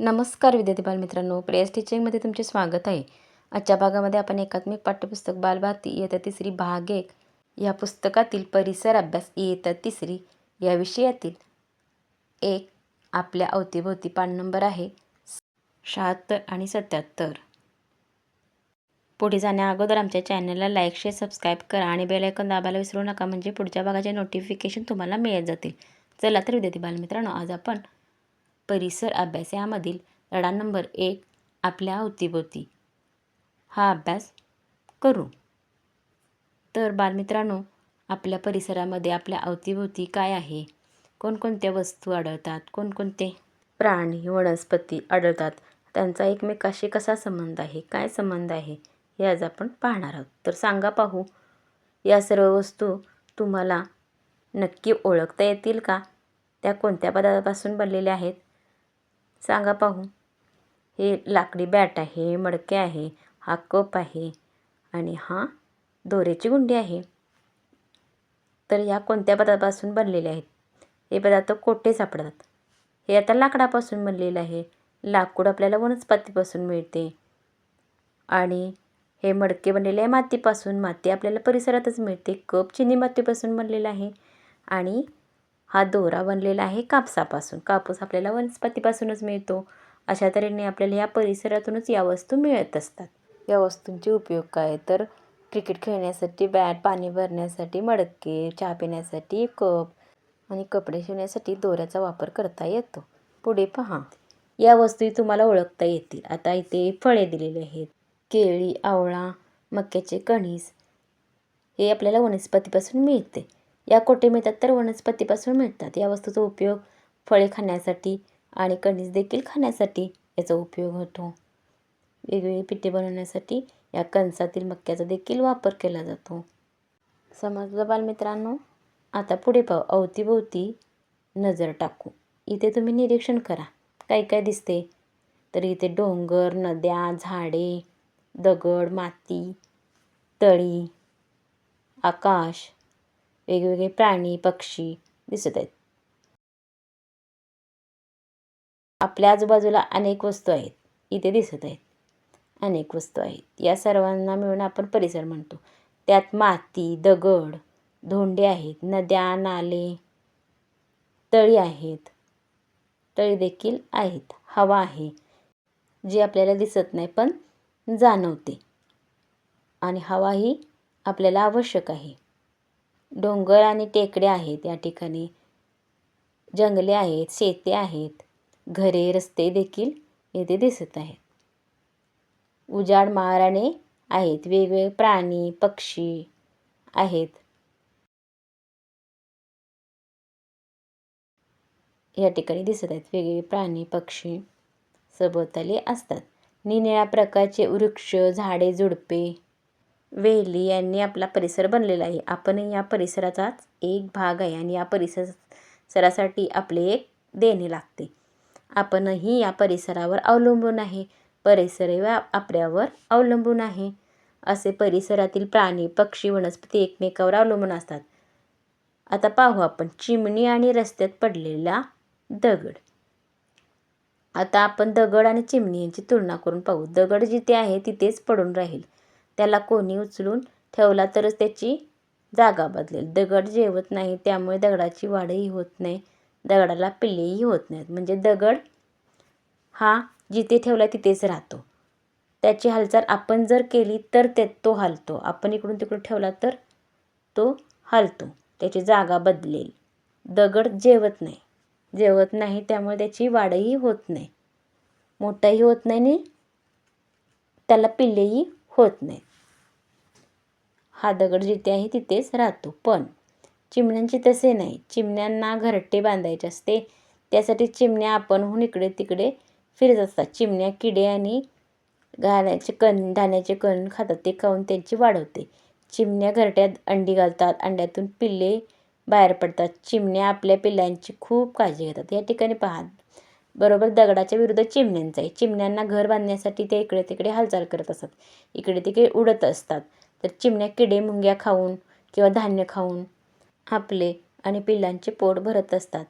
नमस्कार विद्यार्थी बालमित्रांनो प्रेयस टीचिंगमध्ये तुमचे स्वागत आहे. आजच्या भागामध्ये आपण एकात्मिक पाठ्यपुस्तक बालभारती इयत्ता तिसरी भाग एक. या पुस्तकातील परिसर अभ्यास इयत्ता तिसरी. या विषयातील एक आपल्या अवतीभोवती पान नंबर आहे शहात्तर आणि सत्याहत्तर. पुढे जाण्या अगोदर आमच्या चॅनलला लाईक शेअर सबस्क्राईब करा आणि बेलायकन दाबायला विसरू नका म्हणजे पुढच्या भागाचे नोटिफिकेशन तुम्हाला मिळत जातील. चला तर विद्यार्थी बालमित्रांनो आज आपण परिसर अभ्यास यामधील धडा नंबर एक आपल्या अवतीभोवती. हा अभ्यास करू. तर बालमित्रांनो आपल्या परिसरामध्ये आपल्या अवतीभोवती काय आहे? कोणकोणत्या वस्तू आढळतात? कोणकोणते प्राणी वनस्पती आढळतात? त्यांचा एकमेकाशी कसा संबंध आहे? काय संबंध आहे? हे आज आपण पाहणार आहोत. तर सांगा पाहू. या सर्व वस्तू तुम्हाला नक्की ओळखता येतील का? त्या कोणत्या पदार्थापासून बनलेल्या आहेत? सांगा पाहू. हे लाकडी बॅट आहे मडके आहे हा कप आहे आणि हा दोऱ्याची गुंडी आहे. तर या कोणत्या पदार्थापासून बनलेले आहेत? हे पदार्थ कोठे सापडतात? हे आता लाकडापासून बनलेलं आहे. लाकूड आपल्याला वनस्पतीपासून मिळते. आणि हे मडके बनलेले आहे मातीपासून. माती आपल्याला परिसरातच मिळते. कप चिनी मातीपासून बनलेला आहे. आणि हा दोरा बनलेला आहे कापसापासून. कापूस आपल्याला वनस्पतीपासूनच मिळतो. अशा तऱ्हेने आपल्याला या परिसरातूनच या वस्तू मिळत असतात. या वस्तूंचे उपयोग काय? तर क्रिकेट खेळण्यासाठी बॅट पाणी भरण्यासाठी मडके चहा पिण्यासाठी कप आणि कपडे शिवण्यासाठी दोऱ्याचा वापर करता येतो. पुढे पहा. या वस्तू तुम्हाला ओळखता येतील. आता इथे फळे दिलेली आहेत. केळी आवळा मक्याचे कणीस हे आपल्याला वनस्पतीपासून मिळते. या कोठे मिळतात तर वनस्पतीपासून मिळतात. या वस्तूचा उपयोग फळे खाण्यासाठी आणि कणीस देखील खाण्यासाठी याचा उपयोग होतो. वेगवेगळी पिठे बनवण्यासाठी या कणसातील मक्याचा देखील वापर केला जातो. समजलं बालमित्रांनो आता पुढे पाहू. अवतीभोवती नजर टाकू. इथे तुम्ही निरीक्षण करा. काय काय दिसते? तर इथे डोंगर नद्या झाडे दगड माती तळी आकाश वेगवेगळे प्राणी पक्षी दिसत आहेत. आपल्या आजूबाजूला अनेक वस्तू आहेत. इथे दिसत आहेत. अनेक वस्तू आहेत. या सर्वांना मिळून आपण परिसर म्हणतो. त्यात माती दगड धोंडे आहेत. नद्या नाले तळी आहेत. तळी देखील आहेत. हवा आहे. जी आपल्याला दिसत नाही पण जाणवते. आणि हवा ही आपल्याला आवश्यक आहे. डोंगर आणि टेकड्या आहेत या ठिकाणी. जंगले आहेत शेते आहेत घरे रस्ते देखील येथे दिसत आहेत. उजाड महाराणे आहेत वेगवेगळे प्राणी पक्षी आहेत. या ठिकाणी दिसत आहेत वेगवेगळे प्राणी पक्षी सभोवताली असतात. निनिळ्या प्रकारचे वृक्ष झाडे झुडपे वेली यांनी आपला परिसर बनलेला आहे. आपण या परिसराचाच एक भाग आहे आणि या परिसरासाठी आपले एक देणे लागते. आपणही या परिसरावर अवलंबून आहे. परिसर आपल्यावर अवलंबून आहे. असे परिसरातील प्राणी पक्षी वनस्पती एकमेकावर अवलंबून असतात. आता पाहू आपण चिमणी आणि रस्त्यात पडलेला दगड. आता आपण दगड आणि चिमणी यांची तुलना करून पाहू. दगड जिथे आहे तिथेच पडून राहील. त्याला कोणी उचलून ठेवला तरच त्याची जागा बदलेल. दगड जेवत नाही त्यामुळे दगडाची वाढही होत नाही. दगडाला पिल्लेही होत नाहीत. म्हणजे दगड हा जिथे ठेवला तिथेच राहतो. त्याची हालचाल आपण जर केली तर ते तो हलतो. आपण इकडून तिकडून ठेवला तर तो हलतो. त्याची जागा बदलेल. दगड जेवत नाही. जेवत नाही त्यामुळे त्याची वाढही होत नाही. मोठाही होत नाही आणि त्याला पिल्लेही होत नाही हा दगड जिथे आहे तिथेच राहतो. पण चिमण्यांचे तसे नाही. चिमण्यांना घरटे बांधायचे असते. त्यासाठी चिमण्या आपणहून इकडे तिकडे फिरत असतात. चिमण्या किडे आणि घाण्याचे कण धान्याचे कण खातात. ते खाऊन त्यांची वाढवते चिमण्या घरट्यात अंडी घालतात. अंड्यातून पिल्ले बाहेर पडतात. चिमण्या आपल्या पिल्लांची खूप काळजी घेतात. या ठिकाणी पहा. बरोबर दगडाच्या विरुद्ध चिमण्यांचं आहे. चिमण्यांना घर बांधण्यासाठी ते इकडे तिकडे हालचाल करत असतात. इकडे तिकडे उडत असतात. तर चिमण्या किडे मुंग्या खाऊन किंवा धान्य खाऊन आपले आणि पिल्लांचे पोट भरत असतात.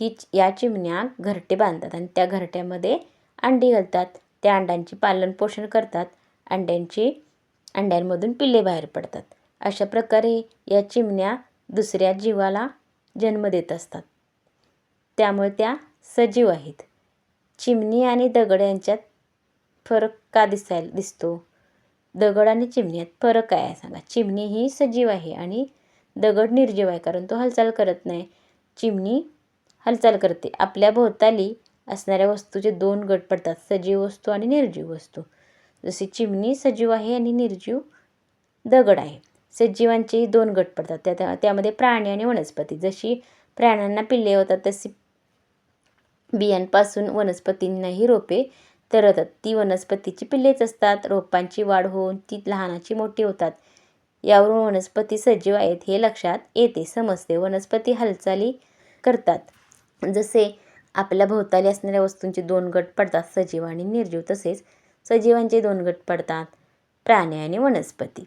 ही या चिमण्या घरटे बांधतात आणि त्या घरट्यामध्ये अंडी घालतात. त्या अंड्यांची पालनपोषण करतात. अंड्यांची अंड्यांमधून पिल्ले बाहेर पडतात. अशा प्रकारे या चिमण्या दुसऱ्या जीवाला जन्म देत असतात. त्यामुळे त्या सजीव आहेत. चिमणी आणि दगड यांच्यात फरक का दिसायला दिसतो? दगड आणि चिमण्यात फरक काय आहे सांगा? चिमणी ही सजीव आहे आणि दगड निर्जीव आहे कारण तो हालचाल करत नाही. चिमणी हालचाल करते. आपल्या भोवताली असणाऱ्या वस्तूचे दोन गट पडतात सजीव वस्तू आणि निर्जीव वस्तू. जशी चिमणी सजीव आहे आणि निर्जीव दगड आहे. सजीवांचेही दोन गट पडतात. त्या त्या त्यामध्ये प्राणी आणि वनस्पती. जशी प्राण्यांना पिल्ले होतात तशी बियांपासून वनस्पतींनाही रोपे तर ती वनस्पतीची पिल्लेच असतात. रोपांची वाढ होऊन ती लहानाची मोठी होतात. यावरून वनस्पती सजीव आहेत हे लक्षात येते. समजते. वनस्पती हालचाली करतात. जसे आपल्या भोवताली असणाऱ्या वस्तूंचे दोन गट पडतात. सजीव आणि निर्जीव. तसेच सजीवांचे दोन गट पडतात. प्राणी आणि वनस्पती.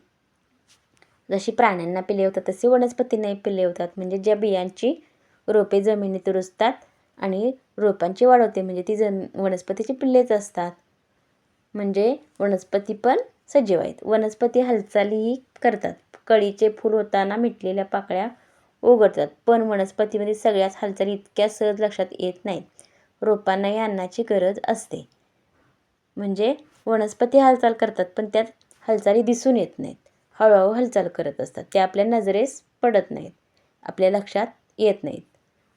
जशी प्राण्यांना पिले होतात तसे वनस्पतींनाही पिले होतात. म्हणजे ज्या बियांची रोपे जमिनीत रुजतात आणि रोपांची वाढ होते. म्हणजे ती जन वनस्पतीची पिल्लेच असतात. म्हणजे वनस्पती पण सजीव आहेत. वनस्पती हालचालीही करतात. कळीचे फूल होताना मिटलेल्या पाकळ्या उघडतात. पण वनस्पतीमध्ये सगळ्याच हालचाली इतक्या सहज लक्षात येत नाहीत. रोपांनाही अन्नाची गरज असते. म्हणजे वनस्पती हालचाल करतात पण त्यात हालचाली दिसून येत नाहीत. हळूहळू हालचाल करत असतात. ते आपल्या नजरेस पडत नाहीत. आपल्या लक्षात येत नाहीत.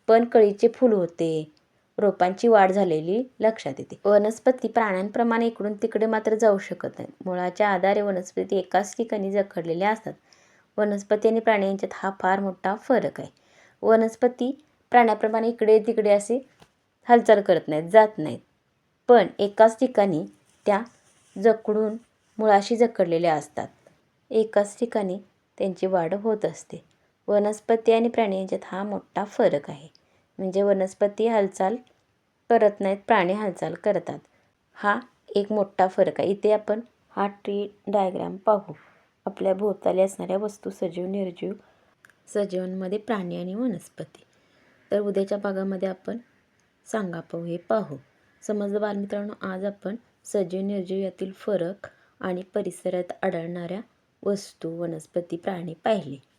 पण कळीचे फूल होते. रोपांची वाढ झालेली लक्षात येते. वनस्पती प्राण्यांप्रमाणे इकडून तिकडे मात्र जाऊ शकत नाहीत. मुळाच्या आधारे वनस्पती एकाच ठिकाणी जखडलेल्या असतात. वनस्पती आणि प्राणी यांच्यात हा फार मोठा फरक आहे. वनस्पती प्राण्याप्रमाणे इकडे तिकडे असे हालचाल करत नाहीत जात नाहीत. पण एकाच ठिकाणी त्या जखडून मुळाशी जखडलेल्या असतात. एकाच ठिकाणी त्यांची वाढ होत असते. वनस्पती आणि प्राणी यांच्यात हा मोठा फरक आहे. म्हणजे वनस्पती हालचाल करत नाहीत प्राणी हालचाल करतात. हा एक मोठा फरक आहे. इथे आपण हा ट्री डायग्राम पाहू. आपल्या भोवताली असणाऱ्या वस्तू सजीव निर्जीव सजीवांमध्ये प्राणी आणि वनस्पती. तर उद्याच्या भागामध्ये आपण सांगा पाहू हे पाहू. समजलं बालमित्रांनो आज आपण सजीव निर्जीव यातील फरक आणि परिसरात आढळणाऱ्या वस्तू वनस्पती प्राणी पाहिले.